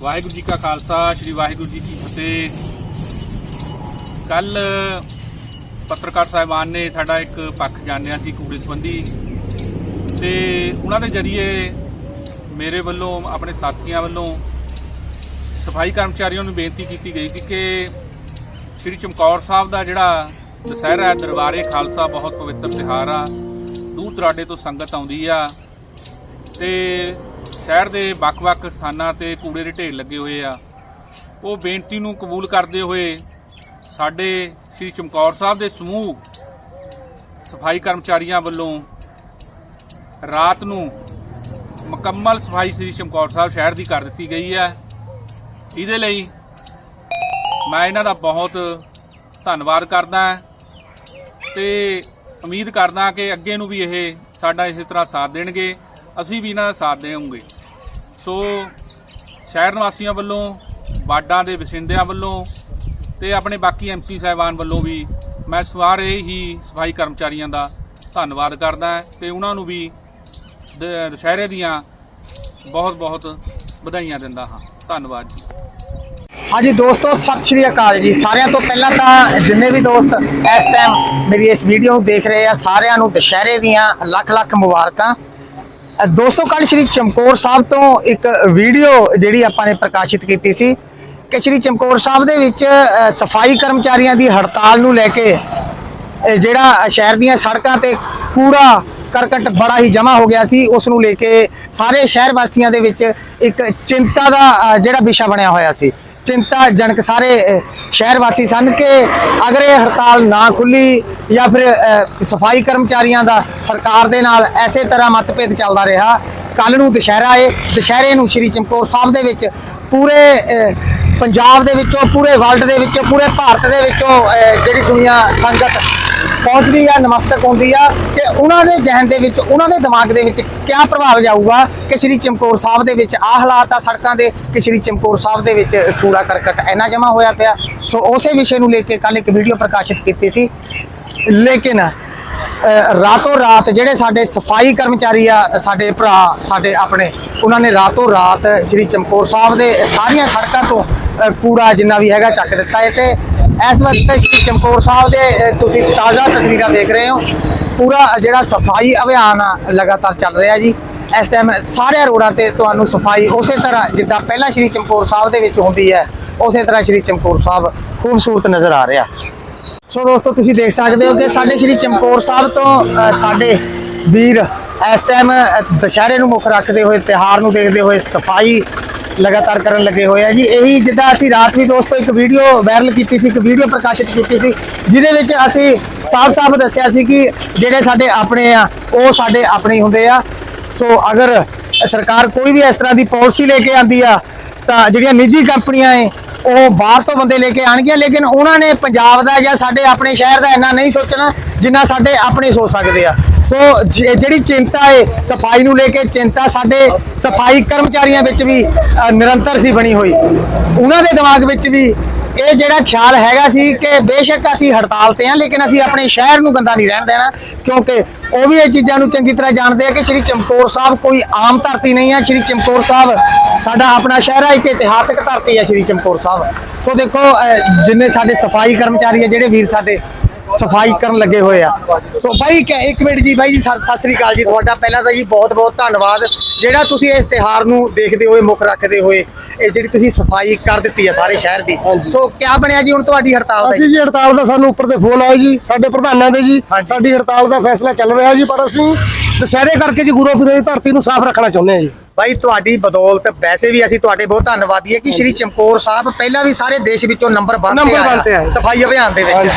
ਵਾਹਿਗੁਰੂ ਜੀ ਕਾ ਖਾਲਸਾ, ਸ੍ਰੀ ਵਾਹਿਗੁਰੂ ਜੀ ਕੀ ਫਤਿਹ। ਕੱਲ ਪੱਤਰਕਾਰ ਸਾਹਿਬਾਨ ਨੇ ਸਾਡਾ ਇੱਕ ਪੱਖ ਜਾਣਿਆ ਸੀ ਕੂੜੇ ਸੰਬੰਧੀ ਤੇ ਉਹਨਾਂ ਦੇ ਜਰੀਏ ਮੇਰੇ ਵੱਲੋਂ, ਆਪਣੇ ਸਾਥੀਆਂ ਵੱਲੋਂ ਸਫ਼ਾਈ ਕਰਮਚਾਰੀਆਂ ਨੂੰ ਬੇਨਤੀ ਕੀਤੀ ਗਈ ਸੀ ਕਿ ਸ੍ਰੀ ਚਮਕੌਰ ਸਾਹਿਬ ਦਾ ਜਿਹੜਾ ਦੁਸਹਿਰਾ ਦਰਬਾਰੇ ਖਾਲਸਾ ਬਹੁਤ ਪਵਿੱਤਰ ਤਿਉਹਾਰ ਆ। ਦੂਰ ਦਰਾਡੇ ਤੋਂ ਸੰਗਤ ਆਉਂਦੀ ਆ ਤੇ ਸ਼ਹਿਰ ਦੇ ਵੱਖ-ਵੱਖ ਸਥਾਨਾਂ ਤੇ ਕੂੜੇ ਦੇ ਢੇਰ ਲੱਗੇ ਹੋਏ ਆ। ਉਹ ਬੇਨਤੀ ਨੂੰ ਕਬੂਲ ਕਰਦੇ ਹੋਏ ਸਾਡੇ ਸ੍ਰੀ ਚਮਕੌਰ ਸਾਹਿਬ ਦੇ ਸਮੂਹ ਸਫ਼ਾਈ ਕਰਮਚਾਰੀਆਂ ਵੱਲੋਂ ਰਾਤ ਨੂੰ ਮੁਕੰਮਲ ਸਫ਼ਾਈ ਸ੍ਰੀ ਚਮਕੌਰ ਸਾਹਿਬ ਸ਼ਹਿਰ ਦੀ ਕਰ ਦਿੱਤੀ ਗਈ ਹੈ। ਇਹਦੇ ਲਈ ਮੈਂ ਇਹਨਾਂ ਦਾ ਬਹੁਤ ਧੰਨਵਾਦ ਕਰਦਾ ਹਾਂ ਤੇ ਉਮੀਦ ਕਰਦਾ ਕਿ ਅੱਗੇ ਨੂੰ ਵੀ ਇਹ ਸਾਡਾ ਇਸੇ ਤਰ੍ਹਾਂ ਸਾਥ ਦੇਣਗੇ। ਅਸੀਂ ਵੀ ਇਹਨਾਂ ਦਾ ਸਾਥ ਦੇਵਾਂਗੇ। ਸੋ ਸ਼ਹਿਰ ਨਿਵਾਸੀਆਂ ਵੱਲੋਂ, ਵਾਰਡਾਂ ਦੇ ਵਸਿੰਦਿਆਂ ਵੱਲੋਂ ਤੇ ਆਪਣੇ ਬਾਕੀ ਐਮਸੀ ਸਾਹਿਬਾਨ ਵੱਲੋਂ ਵੀ ਮੈਂ ਸਾਰੇ ਹੀ ਸਫ਼ਾਈ ਕਰਮਚਾਰੀਆਂ ਦਾ ਧੰਨਵਾਦ ਕਰਦਾ ਹਾਂ ਤੇ ਉਹਨਾਂ ਨੂੰ ਵੀ ਦੁਸ਼ਹਿਰੇ ਦੀਆਂ ਬਹੁਤ ਬਹੁਤ ਵਧਾਈਆਂ ਦਿੰਦਾ ਹਾਂ। ਧੰਨਵਾਦ ਜੀ। ਹਾਂਜੀ ਦੋਸਤੋ, ਸਤਿ ਸ਼੍ਰੀ ਅਕਾਲ ਜੀ। ਸਾਰਿਆਂ ਤੋਂ ਪਹਿਲਾਂ ਤਾਂ ਜਿੰਨੇ ਵੀ ਦੋਸਤ ਇਸ ਟਾਈਮ ਮੇਰੀ ਇਸ ਵੀਡੀਓ ਨੂੰ ਦੇਖ ਰਹੇ ਆ, ਸਾਰਿਆਂ ਨੂੰ ਦੁਸ਼ਹਿਰੇ ਦੀਆਂ ਲੱਖ ਲੱਖ ਮੁਬਾਰਕਾਂ। ਦੋਸਤੋ ਕੱਲ ਸ਼੍ਰੀ ਚਮਕੌਰ ਸਾਹਿਬ ਤੋਂ ਇੱਕ ਵੀਡੀਓ ਜਿਹੜੀ ਆਪਾਂ ਨੇ ਪ੍ਰਕਾਸ਼ਿਤ ਕੀਤੀ ਸੀ ਕਿ ਸ਼੍ਰੀ ਚਮਕੌਰ ਸਾਹਿਬ ਦੇ ਵਿੱਚ ਸਫ਼ਾਈ ਕਰਮਚਾਰੀਆਂ ਦੀ ਹੜਤਾਲ ਨੂੰ ਲੈ ਕੇ ਜਿਹੜਾ ਸ਼ਹਿਰ ਦੀਆਂ ਸੜਕਾਂ ਤੇ ਕੂੜਾ ਕਰਕਟ ਬੜਾ ਹੀ ਜਮਾ ਹੋ ਗਿਆ ਸੀ, ਉਸ ਨੂੰ ਲੈ ਕੇ ਸਾਰੇ ਸ਼ਹਿਰ ਵਾਸੀਆਂ ਦੇ ਵਿੱਚ ਇੱਕ ਚਿੰਤਾ ਦਾ ਜਿਹੜਾ ਵਿਸ਼ਾ ਬਣਿਆ ਹੋਇਆ ਸੀ। ਚਿੰਤਾਜਨਕ ਸਾਰੇ ਸ਼ਹਿਰ ਵਾਸੀ ਸਨ ਕਿ ਅਗਰ ਇਹ ਹੜਤਾਲ ਨਾ ਖੁੱਲੀ ਜਾਂ ਫਿਰ ਸਫ਼ਾਈ ਕਰਮਚਾਰੀਆਂ ਦਾ ਸਰਕਾਰ ਦੇ ਨਾਲ ਐਸੇ ਤਰ੍ਹਾਂ ਮਤਭੇਦ ਚੱਲਦਾ ਰਿਹਾ ਕੱਲ ਨੂੰ ਦੁਸ਼ਹਿਰਾ ਏ ਦੁਸ਼ਹਿਰੇ ਨੂੰ ਸ਼੍ਰੀ ਚਮਕੌਰ ਸਾਹਿਬ ਦੇ ਵਿੱਚ ਪੂਰੇ ਪੰਜਾਬ ਦੇ ਵਿੱਚੋਂ, ਪੂਰੇ ਵਰਲਡ ਦੇ ਵਿੱਚੋਂ, ਪੂਰੇ ਭਾਰਤ ਦੇ ਵਿੱਚੋਂ ਜਿਹੜੀ ਦੁਨੀਆ ਸੰਗਤ ਪਹੁੰਚਦੀ ਆ, ਨਮਸਤਕ ਹੁੰਦੀ ਆ ਕਿ ਉਹਨਾਂ ਦੇ ਜਹਨ ਦੇ ਵਿੱਚ, ਉਹਨਾਂ ਦੇ ਦਿਮਾਗ ਦੇ ਵਿੱਚ ਕਿਆ ਪ੍ਰਭਾਵ ਜਾਊਗਾ ਕਿ ਸ਼੍ਰੀ ਚਮਕੌਰ ਸਾਹਿਬ ਦੇ ਵਿੱਚ ਆ ਹਾਲਾਤ ਆ ਸੜਕਾਂ ਦੇ, ਕਿ ਸ਼੍ਰੀ ਚਮਕੌਰ ਸਾਹਿਬ ਦੇ ਵਿੱਚ ਕੂੜਾ ਕਰਕਟ ਇੰਨਾ ਜਮਾ ਹੋਇਆ ਪਿਆ। ਸੋ ਉਸੇ ਵਿਸ਼ੇ ਨੂੰ ਲੈ ਕੇ ਕੱਲ ਇੱਕ ਵੀਡੀਓ ਪ੍ਰਕਾਸ਼ਿਤ ਕੀਤੀ ਸੀ। ਲੇਕਿਨ ਰਾਤੋਂ ਰਾਤ ਜਿਹੜੇ ਸਾਡੇ ਸਫ਼ਾਈ ਕਰਮਚਾਰੀ ਆ, ਸਾਡੇ ਭਰਾ, ਸਾਡੇ ਆਪਣੇ, ਉਹਨਾਂ ਨੇ ਰਾਤੋਂ ਰਾਤ ਸ੍ਰੀ ਚਮਕੌਰ ਸਾਹਿਬ ਦੇ ਸਾਰੀਆਂ ਸੜਕਾਂ ਤੋਂ ਕੂੜਾ ਜਿੰਨਾ ਵੀ ਹੈਗਾ ਚੱਕ ਦਿੱਤਾ ਹੈ ਤੇ ਇਸ ਵਕਤ ਸ੍ਰੀ ਚਮਕੌਰ ਸਾਹਿਬ ਦੇ ਤੁਸੀਂ ਤਾਜ਼ਾ ਤਸਵੀਰਾਂ ਦੇਖ ਰਹੇ ਹੋ। ਪੂਰਾ ਜਿਹੜਾ ਸਫ਼ਾਈ ਅਭਿਆਨ ਆ ਲਗਾਤਾਰ ਚੱਲ ਰਿਹਾ ਜੀ, ਇਸ ਟਾਈਮ ਸਾਰੇ ਰੋਡਾਂ ਤੇ ਤੁਹਾਨੂੰ ਸਫ਼ਾਈ ਉਸੇ ਤਰ੍ਹਾਂ ਜਿੱਦਾਂ ਪਹਿਲਾਂ ਸ੍ਰੀ ਚਮਕੌਰ ਸਾਹਿਬ ਦੇ ਵਿੱਚ ਹੁੰਦੀ ਹੈ, ਉਸੇ ਤਰ੍ਹਾਂ ਸ੍ਰੀ ਚਮਕੌਰ ਸਾਹਿਬ ਖੂਬਸੂਰਤ ਨਜ਼ਰ ਆ ਰਿਹਾ। ਸੋ ਦੋਸਤੋ, ਤੁਸੀਂ ਦੇਖ ਸਕਦੇ ਹੋ ਕਿ ਸਾਡੇ ਸ਼੍ਰੀ ਚਮਕੌਰ ਸਾਹਿਬ ਤੋਂ ਸਾਡੇ ਵੀਰ ਇਸ ਟਾਈਮ ਦੁਸ਼ਹਿਰੇ ਨੂੰ ਮੁੱਖ ਰੱਖਦੇ ਹੋਏ ਤਿਹਾਰ ਨੂੰ ਦੇਖਦੇ ਹੋਏ ਸਫ਼ਾਈ ਲਗਾਤਾਰ ਕਰਨ ਲੱਗੇ ਹੋਏ ਆ ਜੀ। ਇਹੀ ਜਿੱਦਾਂ ਅਸੀਂ ਰਾਤ ਵੀ ਦੋਸਤੋ ਇੱਕ ਵੀਡੀਓ ਵਾਇਰਲ ਕੀਤੀ ਸੀ, ਇੱਕ ਵੀਡੀਓ ਪ੍ਰਕਾਸ਼ਿਤ ਕੀਤੀ ਸੀ, ਜਿਹਦੇ ਵਿੱਚ ਅਸੀਂ ਸਾਫ਼-ਸਾਫ਼ ਦੱਸਿਆ ਸੀ ਕਿ ਜਿਹੜੇ ਸਾਡੇ ਆਪਣੇ ਆ, ਉਹ ਸਾਡੇ ਆਪਣੇ ਹੁੰਦੇ ਆ। ਸੋ ਅਗਰ ਸਰਕਾਰ ਕੋਈ ਵੀ ਇਸ ਤਰ੍ਹਾਂ ਦੀ ਪਾਲਿਸੀ ਲੈ ਕੇ ਆਂਦੀ ਆ, ਤਾਂ ਜਿਹੜੀਆਂ ਨਿੱਜੀ ਕੰਪਨੀਆਂ ਏ, ਉਹ ਬਾਹਰ ਤੋਂ ਬੰਦੇ ਲੈ ਕੇ ਆਣਗੀਆਂ, ਲੇਕਿਨ ਉਹਨਾਂ ਨੇ ਪੰਜਾਬ ਦਾ ਜਾਂ ਸਾਡੇ ਆਪਣੇ ਸ਼ਹਿਰ ਦਾ ਇੰਨਾ ਨਹੀਂ ਸੋਚਣਾ ਜਿੰਨਾ ਸਾਡੇ ਆਪਣੇ ਸੋਚ ਸਕਦੇ ਆ। ਸੋ ਜਿਹੜੀ ਚਿੰਤਾ ਏ, ਸਫ਼ਾਈ ਨੂੰ ਲੈ ਕੇ ਚਿੰਤਾ ਸਾਡੇ ਸਫ਼ਾਈ ਕਰਮਚਾਰੀਆਂ ਵਿੱਚ ਵੀ ਨਿਰੰਤਰ ਸੀ ਬਣੀ ਹੋਈ। ਉਹਨਾਂ ਦੇ ਦਿਮਾਗ ਵਿੱਚ ਵੀ ਇਹ ਜਿਹੜਾ ਖਿਆਲ ਹੈਗਾ ਸੀ ਕਿ ਬੇਸ਼ੱਕ ਅਸੀਂ ਹੜਤਾਲ ਤੇ ਆ, ਲੇਕਿਨ ਅਸੀਂ ਆਪਣੇ ਸ਼ਹਿਰ ਨੂੰ ਗੰਦਾ ਨਹੀਂ ਰਹਿਣ ਦੇਣਾ, ਕਿਉਂਕਿ ਉਹ ਵੀ ਇਹ ਚੀਜ਼ਾਂ ਨੂੰ ਚੰਗੀ ਤਰ੍ਹਾਂ ਜਾਣਦੇ ਆ ਕਿ ਸ਼੍ਰੀ ਚਮਕੌਰ ਸਾਹਿਬ ਕੋਈ ਆਮ ਧਰਤੀ ਨਹੀਂ ਆ। ਸ਼੍ਰੀ ਚਮਕੌਰ ਸਾਹਿਬ ਸਾਡਾ ਆਪਣਾ ਸ਼ਹਿਰ ਹੈ ਇੱਕ ਇਤਿਹਾਸਕ ਧਰਤੀ ਹੈ ਸ਼੍ਰੀ ਚਮਕੌਰ ਸਾਹਿਬ। ਸੋ ਦੇਖੋ ਜਿੰਨੇ ਸਾਡੇ ਸਫ਼ਾਈ ਕਰਮਚਾਰੀ ਆ, ਜਿਹੜੇ ਵੀਰ ਸਾਡੇ ਸਫ਼ਾਈ ਕਰਨ ਲੱਗੇ ਹੋਏ ਆ। ਸੋ ਭਾਈ ਕਿ- ਇੱਕ ਮਿੰਟ ਜੀ ਭਾਈ ਜੀ ਸਤਿ ਸ੍ਰੀ ਅਕਾਲ ਜੀ। ਤੁਹਾਡਾ ਪਹਿਲਾਂ ਤਾਂ ਜੀ ਬਹੁਤ ਬਹੁਤ ਧੰਨਵਾਦ। ਜਿਹੜਾ ਤੁਸੀਂ ਇਸ ਤਿਹਾਰ ਨੂੰ ਦੇਖਦੇ ਹੋਏ ਮੁੱਖ ਰੱਖਦੇ ਹੋਏ ਇਹ ਜਿਹੜੀ ਤੁਸੀਂ ਸਫ਼ਾਈ ਕਰ ਦਿੱਤੀ ਹੈ ਸਾਰੇ ਸ਼ਹਿਰ ਦੀ। ਸੋ ਕਿਆ ਬਣਿਆ ਜੀ ਹੁਣ ਤੁਹਾਡੀ ਹੜਤਾਲ ਦਾ ਅਸੀਂ ਜੀ? ਹੜਤਾਲ ਦਾ ਸਾਨੂੰ ਉੱਪਰ ਤੇ ਫੋਨ ਆਇਆ ਜੀ ਸਾਡੇ ਪ੍ਰਧਾਨਾਂ ਦੇ ਜੀ। ਸਾਡੀ ਹੜਤਾਲ ਦਾ ਫੈਸਲਾ ਚੱਲ ਰਿਹਾ ਜੀ ਪਰ ਅਸੀਂ ਦੁਸ਼ਹਿਰੇ ਕਰਕੇ ਜੀ ਗੁਰੂ ਫਿਰੇ ਦੀ ਧਰਤੀ ਨੂੰ ਸਾਫ਼ ਰੱਖਣਾ ਚਾਹੁੰਦੇ ਹਾਂ ਜੀ। ਭਾਈ ਤੁਹਾਡੀ ਬਦੌਲਤ ਵੈਸੇ ਵੀ ਅਸੀਂ ਤੁਹਾਡੇ ਬਹੁਤ ਧੰਨਵਾਦੀ ਹੈ ਕਿ ਸ਼੍ਰੀ ਚਮਕੌਰ ਸਾਹਿਬ ਪਹਿਲਾਂ ਵੀ ਸਾਰੇ ਦੇਸ਼ ਵਿੱਚੋਂ ਨੰਬਰ 1 ਨੰਬਰ ਤੇ ਆਇਆ। ਸਫ਼ਾਈ ਅਭਿਆਨ ਦੇ ਵਿੱਚ।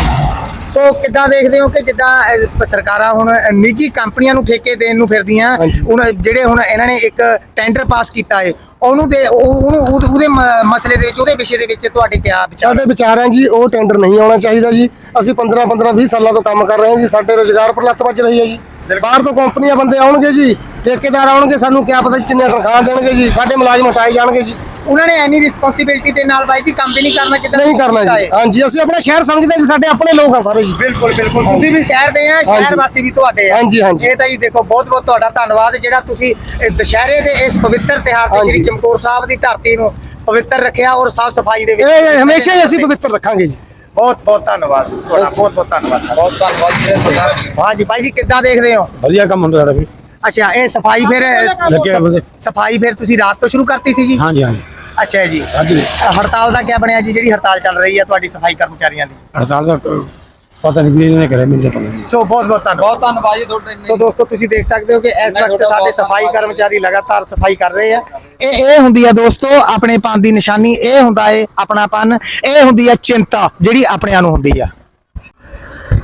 ਸੋ ਕਿੱਦਾਂ ਦੇਖਦੇ ਹੋ ਕਿ ਜਿੱਦਾਂ ਅਹ, ਸਰਕਾਰਾਂ ਹੁਣ ਨਿੱਜੀ ਕੰਪਨੀਆਂ ਨੂੰ ਠੇਕੇ ਦੇਣ ਨੂੰ ਫਿਰਦੀਆਂ ਹਾਂਜੀ। ਹੁਣ ਜਿਹੜੇ ਹੁਣ ਇਹਨਾਂ ਨੇ ਇੱਕ ਟੈਂਡਰ ਪਾਸ ਕੀਤਾ ਹੈ ਉਹਨੂੰ ਦੇ ਉਹ- ਉਹਨੂੰ ਉਹਦੇ- ਉਹਦੇ ਮ- ਮਸਲੇ ਦੇ ਵਿੱਚ ਉਹਦੇ ਵਿਸ਼ੇ ਦੇ ਵਿੱਚ ਤੁਹਾਡੇ ਕਿਆ ਵਿਚਾਰ ਸਾਡੇ ਵਿਚਾਰ ਹੈ ਜੀ ਉਹ ਟੈਂਡਰ ਨਹੀਂ ਆਉਣਾ ਚਾਹੀਦਾ ਜੀ। ਅਸੀਂ 15 15 20 ਸਾਲਾਂ ਤੋਂ ਕੰਮ ਕਰ ਰਹੇ ਹਾਂ ਜੀ ਸਾਡੇ ਰੋਜ਼ਗਾਰ ਪਰ ਲੱਤ ਵੱਜ ਰਹੀ ਹੈ ਜੀ। ਬਾਹਰ ਤੋਂ ਕੰਪਨੀਆਂ ਬੰਦੇ ਆਉਣਗੇ ਜੀ ਠੇਕੇਦਾਰ ਆਉਣਗੇ ਸਾਨੂੰ ਕਿਆ ਪਤਾ ਜੀ ਕਿੰਨੀਆਂ ਤਨਖਾਹਾਂ ਦੇਣਗੇ ਜੀ ਸਾਡੇ ਮੁਲਾਜ਼ਮ ਹਟਾਏ ਜਾਣਗੇ ਜੀ। ਉਹਨਾਂ ਨੇ ਐਨੀ ਰਿਸਪੌਂਸਿਬਿਲਟੀ ਦੇ ਨਾਲ ਬਾਈ ਜੀ ਕੰਮ ਵੀ ਨਹੀਂ ਕਰਨਾ ਜਿੱਦਾਂ ਨਹੀਂ ਕਰਨਾ ਜੀ। ਹਾਂਜੀ ਅਸੀਂ ਆਪਣਾ ਸ਼ਹਿਰ ਸਮਝਦੇ ਜੀ ਸਾਡੇ ਆਪਣੇ ਲੋਕ ਆ ਸਾਰੇ ਜੀ। ਬਿਲਕੁਲ ਬਿਲਕੁਲ। ਤੁਸੀਂ ਵੀ ਸ਼ਹਿਰ ਦੇ ਆ ਸ਼ਹਿਰ ਹਾਂਜੀ। ਵਾਸੀ ਵੀ ਤੁਹਾਡੇ ਆ। ਹਾਂਜੀ, ਹਾਂਜੀ। ਇਹ ਤਾਂ ਜੀ ਦੇਖੋ ਬਹੁਤ ਬਹੁਤ ਤੁਹਾਡਾ ਧੰਨਵਾਦ ਜਿਹੜਾ ਤੁਸੀਂ ਦੁਸ਼ਹਿਰੇ ਦੇ ਇਸ ਪਵਿੱਤਰ ਤਿਉਹਾਰ ਤੇ ਹਾਂਜੀ। ਸ੍ਰੀ ਚਮਕੌਰ ਸਾਹਿਬ ਦੀ ਧਰਤੀ ਨੂੰ ਪਵਿੱਤਰ ਰੱਖਿਆ ਔਰ ਸਾਫ਼ ਸਫ਼ਾਈ ਦੇ ਵਿੱਚ ਇਹ ਹਮੇਸ਼ਾ ਹੀ ਅਸੀਂ ਪਵਿੱਤਰ ਰੱਖਾਂਗੇ ਜੀ। ਬਹੁਤ ਬਹੁਤ ਧੰਨਵਾਦ ਤੁਹਾਡਾ ਬਹੁਤ ਬਹੁਤ ਧੰਨਵਾਦ ਬਹੁਤ ਧੰਨਵਾਦ। ਹਾਂ ਜੀ ਭਾਈ ਜੀ ਕਿੱਦਾਂ ਦੇਖਦੇ ਹੋ? ਵਧੀਆ ਕੰਮ ਹੁੰਦਾ ਸਾਡਾ ਵੀ। ਅੱਛਾ ਇਹ ਸਫ਼ਾਈ ਫਿਰ ਸਫ਼ਾਈ ਫਿਰ ਤੁਸੀਂ ਰਾਤ ਤੋਂ ਸ਼ੁਰੂ ਕਰਤੀ ਸੀ ਜੀ? ਹਾਂਜੀ ਹਾਂਜੀ। ਅੱਛਾ ਜੀ। ਹਾਂਜੀ ਹੜਤਾਲ ਦਾ ਕੀ ਬਣਿਆ ਜੀ? ਜਿਹੜੀ ਹੜਤਾਲ ਚੱਲ ਰਹੀ ਹੈ ਤੁਹਾਡੀ ਸਫ਼ਾਈ ਕਰਮਚਾਰੀਆਂ ਦੀ। ਹੜਤਾਲ ਦਾ ਪਤਾ ਨਹੀਂ ਵੀ ਇਹਨੇ ਕਰਿਆ ਮੈਨੂੰ ਪਤਾ ਨਹੀਂ। ਸੋ ਬਹੁਤ ਬਹੁਤ ਧੰਨਵਾਦ। ਬਹੁਤ ਧੰਨਵਾਦ ਜੀ ਤੁਹਾਡੇ ਸੋ ਦੋਸਤੋ ਤੁਸੀਂ ਦੇਖ ਸਕਦੇ ਹੋ ਕਿ ਇਸ ਵਕਤ ਸਾਡੇ ਸਫ਼ਾਈ ਕਰਮਚਾਰੀ ਲਗਾਤਾਰ ਸਫ਼ਾਈ ਕਰ ਰਹੇ ਆ। ਇਹ ਇਹ ਹੁੰਦੀ ਆ ਦੋਸਤੋ ਆਪਣੇ ਪਨ ਦੀ ਨਿਸ਼ਾਨੀ। ਇਹ ਹੁੰਦਾ ਏ ਆਪਣਾਪਨ ਇਹ ਹੁੰਦੀ ਆ ਚਿੰਤਾ ਜਿਹੜੀ ਆਪਣਿਆਂ ਨੂੰ ਹੁੰਦੀ ਆ।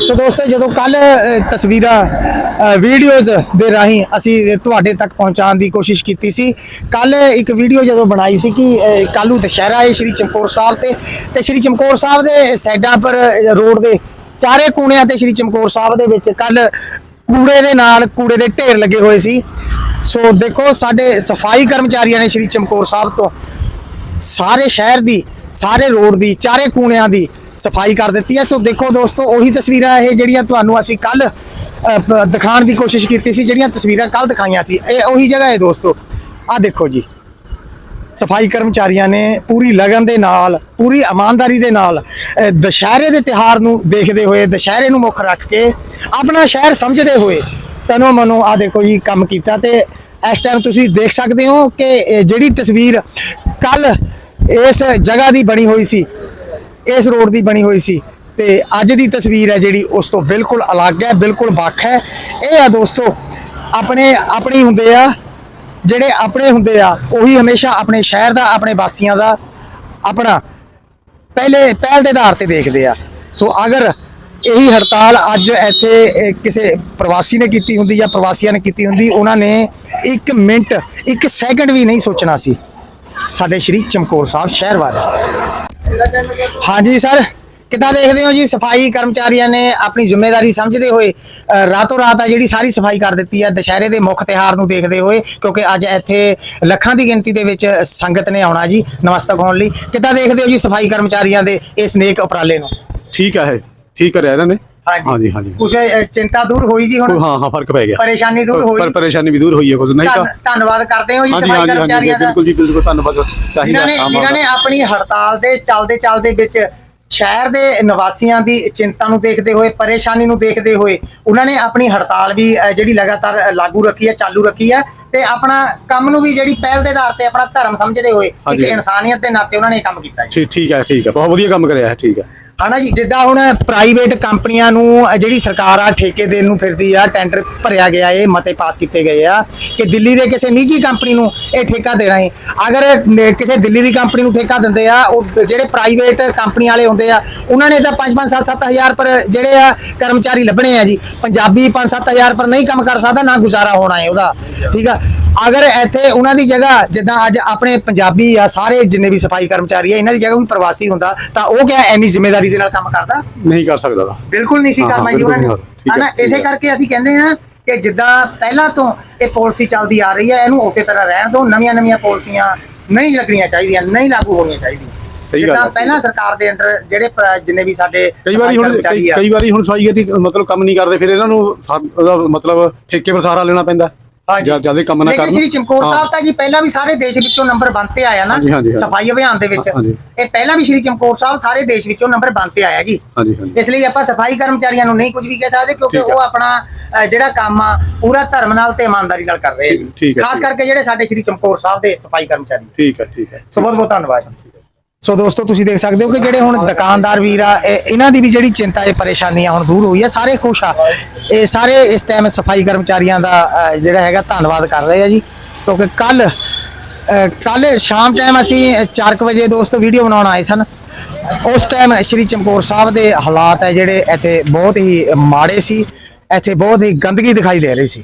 ਸੋ ਦੋਸਤੋ, ਜਦੋਂ ਕੱਲ ਤਸਵੀਰਾਂ ਵੀਡੀਓਜ਼ ਦੇ ਰਾਹੀਂ ਅਸੀਂ ਤੁਹਾਡੇ ਤੱਕ ਪਹੁੰਚਾਉਣ ਦੀ ਕੋਸ਼ਿਸ਼ ਕੀਤੀ ਸੀ। ਕੱਲ ਇੱਕ ਵੀਡੀਓ ਜਦੋਂ ਬਣਾਈ ਸੀ ਕਿ ਕੱਲੂ ਦੁਸ਼ਹਿਰਾ ਹੈ ਸ਼੍ਰੀ ਚਮਕੌਰ ਸਾਹਿਬ ਤੇ। ਤੇ ਸ਼੍ਰੀ ਚਮਕੌਰ ਸਾਹਿਬ ਦੇ ਸਾਈਡਾਂ ਪਰ ਰੋਡ ਦੇ ਚਾਰੇ ਕੋਨਿਆਂ ਤੇ ਸ਼੍ਰੀ ਚਮਕੌਰ ਸਾਹਿਬ ਦੇ ਵਿੱਚ ਕੱਲ ਕੂੜੇ ਦੇ ਨਾਲ ਕੂੜੇ ਦੇ ਢੇਰ ਲੱਗੇ ਹੋਏ ਸੀ। ਸੋ ਦੇਖੋ, ਸਾਡੇ ਸਫ਼ਾਈ ਕਰਮਚਾਰੀਆਂ ਨੇ ਸ਼੍ਰੀ ਚਮਕੌਰ ਸਾਹਿਬ ਤੋਂ ਸਾਰੇ ਸ਼ਹਿਰ ਦੀ, ਸਾਰੇ ਰੋਡ ਦੀ, ਚਾਰੇ ਕੋਨਿਆਂ ਦੀ ਸਫ਼ਾਈ ਕਰ ਦਿੱਤੀ ਹੈ। ਸੋ ਦੇਖੋ ਦੋਸਤੋ, ਉਹੀ ਤਸਵੀਰਾਂ ਇਹ ਜਿਹੜੀਆਂ ਤੁਹਾਨੂੰ ਅਸੀਂ ਕੱਲ ਦਿਖਾਉਣ ਦੀ ਕੋਸ਼ਿਸ਼ ਕੀਤੀ ਸੀ, ਜਿਹੜੀਆਂ ਤਸਵੀਰਾਂ ਕੱਲ ਦਿਖਾਈਆਂ ਸੀ। ਇਹ ਉਹੀ ਜਗ੍ਹਾ ਹੈ ਦੋਸਤੋ। ਆਹ ਦੇਖੋ ਜੀ। ਸਫ਼ਾਈ ਕਰਮਚਾਰੀਆਂ ਨੇ ਪੂਰੀ ਲਗਨ ਦੇ ਨਾਲ, ਪੂਰੀ ਇਮਾਨਦਾਰੀ ਦੇ ਨਾਲ ਦੁਸ਼ਹਿਰੇ ਦੇ ਤਿਹਾਰ ਨੂੰ ਦੇਖਦੇ ਹੋਏ, ਦੁਸ਼ਹਿਰੇ ਨੂੰ ਮੁੱਖ ਰੱਖ ਕੇ ਆਪਣਾ ਸ਼ਹਿਰ ਸਮਝਦੇ ਹੋਏ ਤਨੋ ਮਨੋ ਆ ਦੇਖੋ ਜੀ, ਕੰਮ ਕੀਤਾ ਤੇ ਇਸ ਟਾਈਮ ਤੁਸੀਂ ਦੇਖ ਸਕਦੇ ਹੋ ਕਿ ਜਿਹੜੀ ਤਸਵੀਰ ਕੱਲ ਇਸ ਜਗ੍ਹਾ ਦੀ ਬਣੀ ਹੋਈ ਸੀ। ਇਸ ਰੋਡ ਦੀ ਬਣੀ ਹੋਈ ਸੀ। ਤੇ ਅੱਜ ਦੀ ਤਸਵੀਰ ਹੈ ਜਿਹੜੀ ਉਸ ਤੋਂ ਬਿਲਕੁਲ ਅਲੱਗ ਹੈ, ਬਿਲਕੁਲ ਵੱਖ ਹੈ। ਇਹ ਆ ਦੋਸਤੋ, ਆਪਣੇ, ਆਪਣੀ ਹੁੰਦੇ ਆ, ਜਿਹੜੇ ਆਪਣੇ ਹੁੰਦੇ ਆ, ਉਹੀ ਹਮੇਸ਼ਾ ਆਪਣੇ ਸ਼ਹਿਰ ਦਾ, ਆਪਣੇ ਵਾਸੀਆਂ ਦਾ ਆਪਣਾ ਪਹਿਲੇ, ਪਹਿਲ ਦੇ ਆਧਾਰ ਤੇ ਦੇਖਦੇ ਆ। ਸੋ ਅਗਰ ਇਹੀ ਹੜਤਾਲ ਅੱਜ ਇੱਥੇ ਕਿਸੇ ਪ੍ਰਵਾਸੀ ਨੇ ਕੀਤੀ ਹੁੰਦੀ ਜਾਂ ਪ੍ਰਵਾਸੀਆਂ ਨੇ ਕੀਤੀ ਹੁੰਦੀ, ਉਹਨਾਂ ਨੇ 1 ਮਿੰਟ 1 ਸੈਕਿੰਡ ਵੀ ਨਹੀਂ ਸੋਚਣਾ ਸੀ। ਸਾਡੇ ਸ਼੍ਰੀ ਚਮਕੌਰ ਸਾਹਿਬ ਸ਼ਹਿਰ ਬਾਰੇ ਹਾਂਜੀ ਸਰ। ਕਿੱਦਾਂ ਦੇਖਦੇ ਹੋ ਜੀ? ਸਫ਼ਾਈ ਕਰਮਚਾਰੀਆਂ ਨੇ ਆਪਣੀ ਜ਼ਿੰਮੇਵਾਰੀ ਸਮਝਦੇ ਹੋਏ ਅ, ਰਾਤੋਂ ਰਾਤ ਆ ਜਿਹੜੀ ਸਾਰੀ ਸਫ਼ਾਈ ਕਰ ਦਿੱਤੀ ਹੈ ਦੁਸ਼ਹਿਰੇ ਦੇ ਮੁੱਖ ਤਿਹਾਰ ਨੂੰ ਦੇਖਦੇ ਹੋਏ ਕਿਉਂਕਿ ਅੱਜ ਇੱਥੇ ਲੱਖਾਂ ਦੀ ਗਿਣਤੀ ਦੇ ਵਿੱਚ ਸੰਗਤ ਨੇ ਆਉਣਾ ਜੀ ਨਮਸਤਕ ਹੋਣ ਲਈ। ਕਿੱਦਾਂ ਦੇਖਦੇ ਹੋ ਜੀ ਸਫ਼ਾਈ ਕਰਮਚਾਰੀਆਂ ਦੇ ਇਸ ਨੇਕ ਉਪਰਾਲੇ ਨੂੰ? ਠੀਕ ਹੈ ਇਹ, ਠੀਕ ਕਰਿਆ ਇਹਨਾਂ ਨੇ ਹਾਂਜੀ। ਹਾਂਜੀ ਕੁਝ ਚਿੰਤਾ ਦੂਰ ਹੋਈ ਜੀ ਹੁਣ? ਹਾਂ ਹਾਂ ਫ਼ਰਕ ਪੈ ਗਿਆ। ਪਰੇਸ਼ਾਨੀ ਦੂਰ ਹੋਈ? ਪਰ ਪਰੇਸ਼ਾਨੀ ਵੀ ਦੂਰ ਹੋਈ ਹੈ ਕੁਝ ਨਹੀਂ ਤਾਂ ਧੰਨ- ਧੰਨਵਾਦ ਕਰਦੇ ਹੋ ਜੀ ਸਫ਼ਾਈ ਕਰਮਚਾਰੀਆਂ ਦਾ। ਬਿਲਕੁਲ ਜੀ ਬਿਲਕੁਲ ਧੰਨਵਾਦ। ਚਾਹੀਦਾ ਜਿਨ੍ਹਾਂ ਨੇ ਆਮ ਜਿਨ੍ਹਾਂ ਨੇ। ਆਪਣੀ ਹੜਤਾਲ ਦੇ ਚੱਲਦੇ ਚੱਲਦੇ ਵਿੱਚ ਸ਼ਹਿਰ ਦੇ ਨਿਵਾਸੀਆਂ ਦੀ ਚਿੰਤਾ ਨੂੰ ਦੇਖਦੇ ਹੋਏ ਪਰੇਸ਼ਾਨੀ ਨੂੰ ਦੇਖਦੇ ਹੋਏ ਉਹਨਾਂ ਨੇ ਆਪਣੀ ਹੜਤਾਲ ਵੀ ਜਿਹੜੀ ਲਗਾਤਾਰ ਲਾਗੂ ਰੱਖੀ ਹੈ ਚਾਲੂ ਰੱਖੀ ਹੈ ਤੇ ਆਪਣਾ ਕੰਮ ਨੂੰ ਵੀ ਜਿਹੜੀ ਪਹਿਲ ਦੇ ਆਧਾਰ ਤੇ ਆਪਣਾ ਧਰਮ ਸਮਝਦੇ ਹੋਏ ਇੱਕ। ਇਨਸਾਨੀਅਤ ਦੇ ਨਾਤੇ ਉਹਨਾਂ ਨੇ ਇਹ ਕੰਮ ਕੀਤਾ ਜੀ। ਠੀਕ ਠੀਕ ਹੈ ਠੀਕ ਹੈ। ਬਹੁਤ ਵਧੀਆ ਕੰਮ ਕਰਿਆ ਹੈ ਠੀਕ ਹੈ। ਹਨਾ ਜੀ, ਜਿੱਦਾਂ ਹੁਣ ਪ੍ਰਾਈਵੇਟ ਕੰਪਨੀਆਂ ਨੂੰ ਜਿਹੜੀ ਸਰਕਾਰ ਆ, ਠੇਕੇ ਦੇਣ ਨੂੰ ਫਿਰਦੀ ਆ ਟੈਂਡਰ ਭਰਿਆ ਗਿਆ, ਇਹ ਮਤੇ ਪਾਸ ਕੀਤੇ ਗਏ ਆ ਕਿ ਦਿੱਲੀ ਦੇ ਕਿਸੇ ਨਿੱਜੀ ਕੰਪਨੀ ਨੂੰ ਇਹ ਠੇਕਾ ਦੇਣਾ ਹੈ ਅਗਰ ਕਿਸੇ ਦਿੱਲੀ ਦੀ ਕੰਪਨੀ ਨੂੰ ਠੇਕਾ ਦਿੰਦੇ ਆ, ਉਹ ਜਿਹੜੇ ਪ੍ਰਾਈਵੇਟ ਕੰਪਨੀ ਵਾਲੇ ਹੁੰਦੇ ਆ, ਉਹਨਾਂ ਨੇ ਤਾਂ 5-5 7-7 ਹਜ਼ਾਰ ਪਰ ਜਿਹੜੇ ਆ ਕਰਮਚਾਰੀ ਲੱਭਣੇ ਆ ਜੀ। ਪੰਜਾਬੀ 5-7 ਹਜ਼ਾਰ ਪਰ ਨਹੀਂ ਕੰਮ ਕਰ ਸਕਦਾ, ਨਾ ਗੁਜ਼ਾਰਾ ਹੋਣਾ ਹੈ ਉਹਦਾ। ਠੀਕ ਆ? ਅਗਰ ਇੱਥੇ ਉਹਨਾਂ ਦੀ ਜਗ੍ਹਾ, ਜਿੱਦਾਂ ਅੱਜ ਆਪਣੇ ਪੰਜਾਬੀ ਆ, ਸਾਰੇ ਜਿੰਨੇ ਵੀ ਸਫ਼ਾਈ ਕਰਮਚਾਰੀ ਆ, ਇਹਨਾਂ ਦੀ ਜਗ੍ਹਾ ਕੋਈ ਪ੍ਰਵਾਸੀ ਹੁੰਦਾ, ਤਾਂ ਉਹ ਕਿਆ ਇੰਨੀ ਜ਼ਿੰਮੇਵਾਰੀ ਦੇ ਨਾਲ ਕੰਮ ਕਰਦਾ? ਨਹੀਂ ਕਰ ਸਕਦਾ। ਬਿਲਕੁਲ ਨਹੀਂ ਸੀ ਹਾਂ, ਕਰਨਾ ਜੀ ਬਿਲਕੁਲ ਉਹਨਾਂ। ਨੇ ਨਹੀਂ, ਠੀਕ ਹੈ, ਹਨਾ ਠੀਕ ਇਸੇ ਹੈ। ਕਰਕੇ ਅਸੀਂ ਕਹਿੰਦੇ ਆ ਕਿ ਜਿੱਦਾਂ ਪਹਿਲਾਂ ਤੋਂ ਇਹ ਪਾਲਿਸੀ ਚੱਲਦੀ ਆ ਰਹੀ ਹੈ ਇਹਨੂੰ ਉਸੇ ਤਰ੍ਹਾਂ ਰਹਿਣ ਦਿਓ। ਨਵੀਆਂ ਨਵੀਆਂ ਪਾਲਿਸੀਆਂ ਨਹੀਂ ਲੱਗਣੀਆਂ ਚਾਹੀਦੀਆਂ ਨਹੀਂ ਲਾਗੂ ਹੋਣੀਆਂ ਚਾਹੀਦੀਆਂ। ਸਹੀ ਗੱਲ ਜਿੱਦਾਂ ਹੈ। ਪਹਿਲਾਂ ਸਰਕਾਰ ਦੇ ਅੰਡਰ ਜਿਹੜੇ ਪ- ਜਿੰਨੇ ਵੀ ਸਾਡੇ ਕਈ ਵਾਰੀ ਹੁਣ ਕਰਮਚਾਰੀ ਕਈ ਆ, ਕਈ ਵਾਰੀ ਹੁਣ ਸਫ਼ਾਈ ਦੀ ਮਤਲਬ ਕੰਮ ਨਹੀਂ ਕਰਦੇ ਫਿਰ ਇਹਨਾਂ ਨੂੰ ਸਾ- ਉਹਦਾ ਮਤਲਬ ਠੇਕੇ ਪਰ ਸਹਾਰਾ ਲੈਣਾ ਪੈਂਦਾ। ਹਾਂਜੀ। ਜ਼ਿਆਦਾ ਕੰਮ ਨਾ ਲੇਕਿਨ ਕਰਨ ਸ਼੍ਰੀ ਚਮਕੌਰ। ਸਾਹਿਬ ਤਾਂ ਜੀ ਪਹਿਲਾਂ ਵੀ ਸਾਰੇ ਦੇਸ਼ ਵਿੱਚੋਂ ਨੰਬਰ 1 ਤੇ ਆਇਆ ਨਾ। ਸਫ਼ਾਈ ਅਭਿਆਨ ਦੇ ਵਿੱਚ। ਇਹ ਪਹਿਲਾਂ ਵੀ ਸ਼੍ਰੀ ਚਮਕੌਰ ਸਾਹਿਬ ਸਾਰੇ ਦੇਸ਼ ਵਿੱਚੋਂ ਨੰਬਰ 1 ਤੇ ਆਇਆ ਜੀ ਇਸ ਲਈ ਆਪਾਂ ਸਫ਼ਾਈ ਕਰਮਚਾਰੀਆਂ ਨੂੰ ਨਹੀਂ ਕੁਝ ਵੀ ਕਹਿ ਸਕਦੇ ਕਿਉਂਕਿ। ਉਹ ਆਪਣਾ ਜਿਹੜਾ ਕੰਮ ਆ ਪੂਰਾ ਧਰਮ ਨਾਲ ਤੇ ਇਮਾਨਦਾਰੀ ਨਾਲ ਕਰ ਰਹੇ ਆ ਜੀ। ਖਾਸ। ਕਰਕੇ ਜਿਹੜੇ ਸਾਡੇ ਸ਼੍ਰੀ ਚਮਕੌਰ ਸਾਹਿਬ ਦੇ ਸਫ਼ਾਈ ਕਰਮਚਾਰੀ ਠੀਕ ਹੈ ਠੀਕ ਹੈ ਸੋ ਬਹੁਤ ਬਹੁਤ ਧੰਨਵਾਦ ਸੋ ਦੋਸਤੋ ਤੁਸੀਂ ਦੇਖ ਸਕਦੇ ਹੋ ਕਿ ਜਿਹੜੇ ਹੁਣ ਦੁਕਾਨਦਾਰ ਵੀਰ ਆ ਇਹ- ਇਹਨਾਂ ਦੀ ਵੀ ਜਿਹੜੀ ਚਿੰਤਾ ਇਹ ਪਰੇਸ਼ਾਨੀ ਆ ਹੁਣ ਦੂਰ ਹੋਈ ਆ ਸਾਰੇ ਖੁਸ਼ ਆ। ਇਹ ਸਾਰੇ ਇਸ ਟਾਈਮ ਸਫ਼ਾਈ ਕਰਮਚਾਰੀਆਂ ਦਾ ਅ, ਜਿਹੜਾ ਹੈਗਾ ਧੰਨਵਾਦ ਕਰ ਰਹੇ ਆ ਜੀ। ਕਿਉਂਕਿ ਕੱਲ ਕੱਲ ਸ਼ਾਮ ਟਾਈਮ ਅਸੀਂ 4 ਵਜੇ ਦੋਸਤੋ ਵੀਡੀਓ ਬਣਾਉਣ ਆਏ ਸਨ। ਉਸ ਟਾਈਮ ਸ਼੍ਰੀ ਚਮਕੌਰ ਸਾਹਿਬ ਦੇ ਹਾਲਾਤ ਹੈ ਜਿਹੜੇ ਇੱਥੇ ਬਹੁਤ ਹੀ ਮਾੜੇ ਸੀ। ਇੱਥੇ ਬਹੁਤ ਹੀ ਗੰਦਗੀ ਦਿਖਾਈ ਦੇ ਰਹੀ ਸੀ।